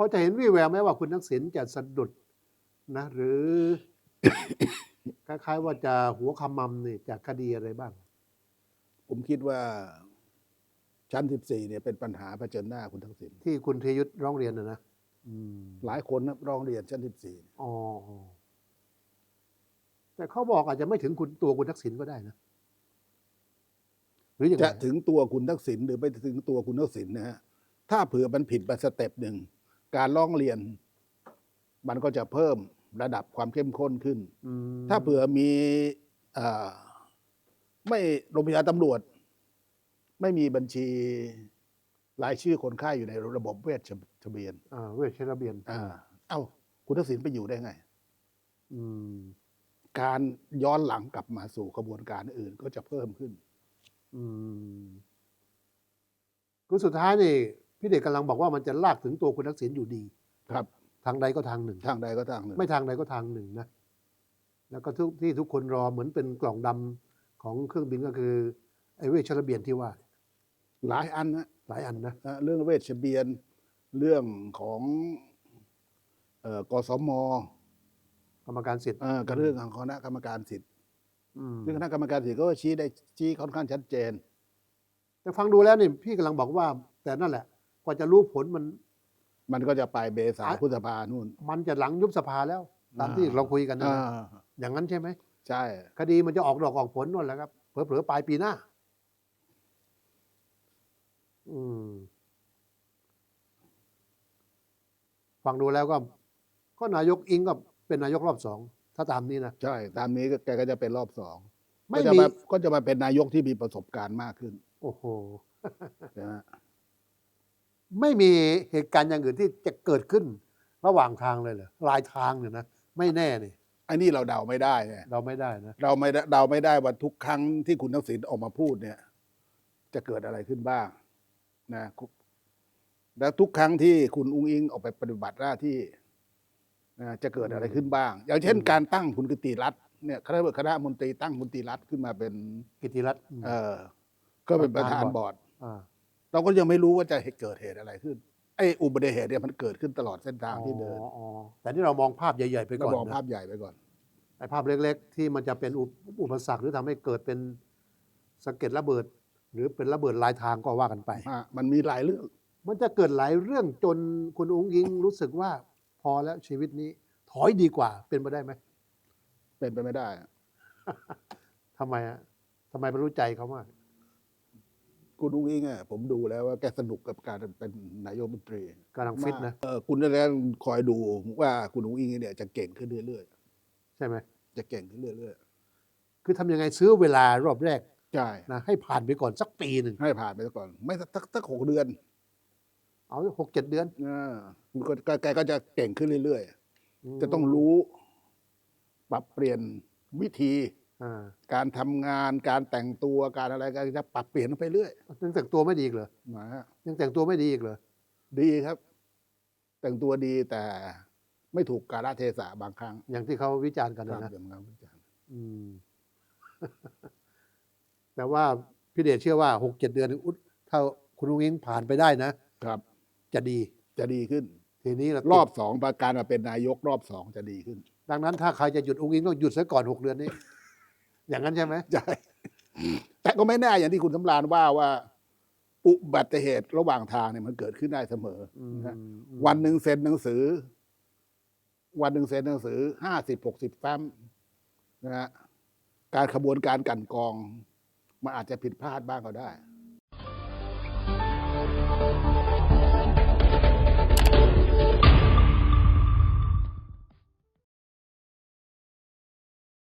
อจะเห็นวี่แววไหมว่าคุณทักษิณจะสะดุดนะ หรือคล้ายๆว่าจะหัวขมำนี่จากคดีอะไรบ้าง ผมคิดว่าชั้น14เนี่ยเป็นปัญหาเผชิญหน้าคุณทักษิณที่คุณเทยุทธร้องเรียนนะนะอืมหลายคนนะร้องเรียนชั้น14อ๋ออ๋อแต่เขาบอกอาจจะไม่ถึงคุณตัวคุณทักษิณก็ได้นะหรืออย่างไรจะถึงตัวคุณทักษิณหรือไม่ถึงตัวคุณทักษิณนะฮะถ้าเผื่อมันผิดไปสเต็ปหนึ่ง การร้องเรียน มันก็จะเพิ่มระดับความเข้มข้นขึ้นอืมถ้าเผื่อมีเอ่อไม่โรงพยาบาลตำรวจ ไม่มีบัญชีรายชื่อคนไข้อยู่ในระบบเวชทะเบียนอ่าเวชระเบียนอ่าเอ้า คุณทักษิณไปอยู่ได้ไงอืมการย้อนหลังกลับมาสู่กระบวนการอื่นก็จะเพิ่มขึ้น อืมคือสุดท้ายนี่ พี่เด็กกำลังบอกว่ามันจะลากถึงตัวคุณทักษิณอยู่ดี ครับ ทางใดก็ทางหนึ่ง ทางใดก็ทางหนึ่ง ไม่ทางใดก็ทางหนึ่งนะ แล้วก็ทุกที่ทุกคนรอเหมือนเป็นกล่องดำของเครื่องบินก็คือไอ้เวชระเบียนที่ว่า หลายอันนะหลายอันนะนะเรื่องเวชเบียนเรื่องของเอ่อกสมกรรมการสิทธิ์เอ่อกับเรื่องของคณะกรรมการสิทธิ์อืมซึ่งคณะกรรมการสิทธิ์ก็ชี้ได้ชี้ค่อนข้างชัดเจน แต่ฟังดูแล้วนี่พี่กำลังบอกว่า แต่นั่นแหละก ว่าจะรู้ผลมัน มันก็จะไปเบษาอะพฤษภานู่น มันจะหลังยุบสภาแล้ว ตามที่อ่าเราคุยกันนะอ่าอย่างนั้นใช่ไหมใช่ คดีมันจะออกดอกออกผลนู่นแหละครับเผลอๆปลายปีหน้า อืม ฟังดูแล้วก็ ก็นายกอิงก็เป็นนายกรอบสองถ้าตามนี้นะ ใช่ ตามนี้ก็แกก็จะเป็นรอบสองไม่ก็จะมี มาก็จะมาเป็นนายกที่มีประสบการณ์มากขึ้นโอ้โห นะฮะ ไม่มีเหตุการณ์อย่างอื่นที่จะเกิดขึ้นระหว่างทางเลยเหรอลายทางเนี่ยนะไม่แน่นี่ไอ้นี่เราเดาไม่ได้ไงเราไม่ได้นะเราไม่ได้เดาไม่ได้ว่าทุกครั้งที่คุณทักษิณออกมาพูดเนี่ย จะเกิดอะไรขึ้นบ้างนะแล้วทุกครั้งที่คุณอุ้งอิงออกไปปฏิบัติหน้าที่นะจะเกิดอะไรขึ้นบ้าง อย่างเช่น การตั้งคุณกติรัฐเนี่ยคณะคณะมนตรีตั้งมนตรีรัฐขึ้นมาเป็นกิติรัตน์อืมเออก็เป็นประธานประธานบบออร์ร์ดดอ่า เราก็ยังไม่รู้ว่าจะเกิดเหตุอะไรขึ้นไอ้อุบัติเหตุเนี่ยมันเกิดขึ้นตลอดเส้นทางที่เดินอ๋ออ๋อแต่นี่เรามองภาพใหญ่ ๆ ไปเราก่อนมองนะภาพใหญ่ไปก่อน ไอ้ภาพเล็ก ๆ ที่มันจะเป็นอุปอุปสรรคหรือทำให้เกิดเป็นสะเก็ดระเบิด หรือเป็นระเบิดลายทางก็ว่ากันไป อะมันมีหลายเรื่อง มันจะเกิดหลายเรื่องจนคุณอุ้งยิงรู้สึกว่าพอแล้วชีวิตนี้ ถอยดีกว่าเป็นไปได้ไหมเป็นไปไม่ได้ทำไมอะทำไมไม่รู้ใจเขามาก คุณอุ้งอิงอะผมดูแล้วว่าแกสนุกกับการเป็นนายกรัฐมนตรีกำลังฟิตนะเออคุณนั่นแหละคอยดูว่าคุณอุ้งอิงเนี่ยจะเก่งขึ้นเรื่อยใช่ไหมๆจะเก่งขึ้นเรื่อยคือทำยังไงซื้อเวลารอบแรกๆใช่นะให้ผ่านไปก่อนสักปีหนึ่งให้ผ่านไปซะก่อน ไม่สักสักสักหกเดือน เอาหกเจ็ดเดือนอ่าคุณก็ก็แกก็จะเก่งขึ้นเรื่อยมๆจะต้องรู้ ปรับเปลี่ยนวิธีอ่า การทำงานการแต่งตัวการอะไรก็จะปรับเปลี่ยนไปเรื่อยยังแต่งตัวไม่ดีอีกเหรอนะฮะยังแต่งตัวไม่ดีอีกเหรอดีครับ แต่งตัวดีแต่ไม่ถูกกาลเทศะบางครั้งอย่างที่เขาวิจารณ์กันครันะบนะอย่างนั้นอาจารย์อืม แต่ว่าพี่เดชเชื่อว่าหกเจ็ดเดือนอุ๊ยถ้าคุณลุงอิงผ่านไปได้นะครับ จะดี จะดีขึ้น ทีนี้เรารอบสองประการมาเป็นนายกรอบสองจะดีขึ้น ดังนั้นถ้าใครจะหยุดอุ้งอิงต้องหยุดซะก่อนหกเดือนนี้ อย่างนั้นใช่ไหมใช่แต่ก็ไม่แน่อย่างที่คุณสำราญว่าว่า อุบัติเหตุระหว่างทางเนี่ยมันเกิดขึ้นได้เสมออืมนะอืมวันหนึ่งเซ็นหนังสือ วันหนึ่งเซ็นหนังสือห้าสิบหกสิบแฟ้มนะฮะการขบวนการกลันกรอง มันอาจจะผิดพลาดบ้างก็ได้